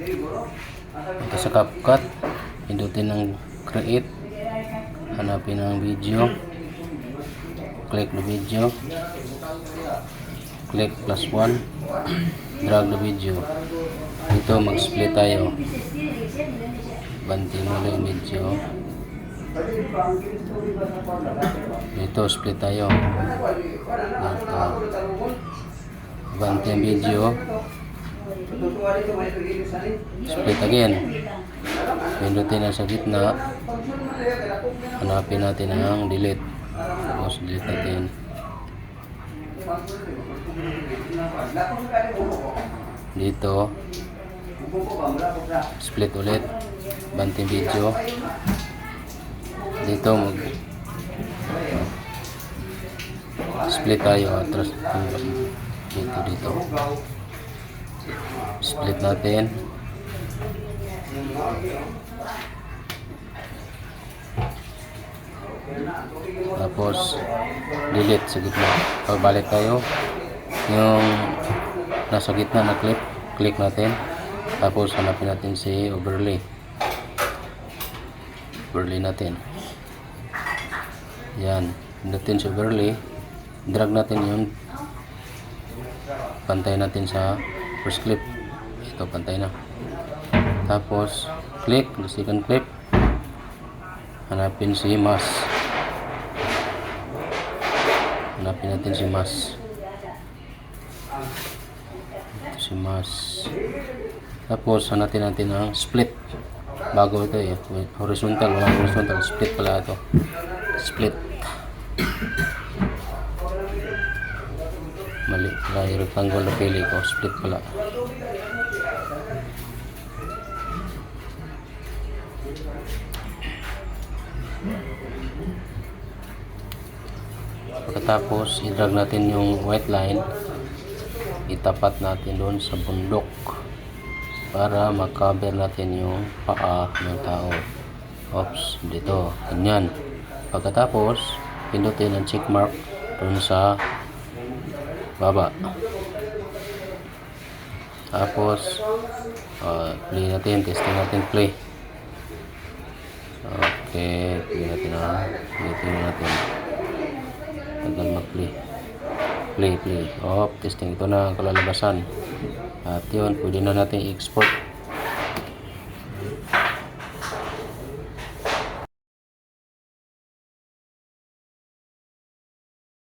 Ito sa CapCut. Pindutin ng create. Hanapin ang video. Click the video. Click plus 1. Drag the video. Dito mag-split tayo. Banti mo lang video. Dito split tayo. Dito. Banti ang video. Split again. Pindutin na sa gitna. Hanapin natin ang delete. Tapos delete natin. Dito. Split ulit. Banting video. Dito mag split tayo atras dito dito split natin. Tapos delete sa gitna. Pagbalik tayo yung nasa gitna na clip click natin. Tapos hanapin natin si overlay overlay natin. Yan. Pindutin si overlay drag natin yung pantay natin sa first clip. Ito pantay na. Tapos click the second clip. Hanapin si mas. Hanapin natin si mas. Ito si mas. Tapos hanapin natin ang split. Bago ito eh. Horizontal. Walang horizontal. Split pala ito. Split yung rectangle na pili ko split pala. Pagkatapos i-drag natin yung white line. Itapat natin doon sa bundok para makover natin yung paa ng tao. Oops dito. Ganyan. Pagkatapos pindutin ang check mark doon sa baba. Tapos uh, play natin testing natin play. Okay play natin na play natin. Tagal mag play play play. Oh testing ito na kalalabasan. At yun pwede na natin i-export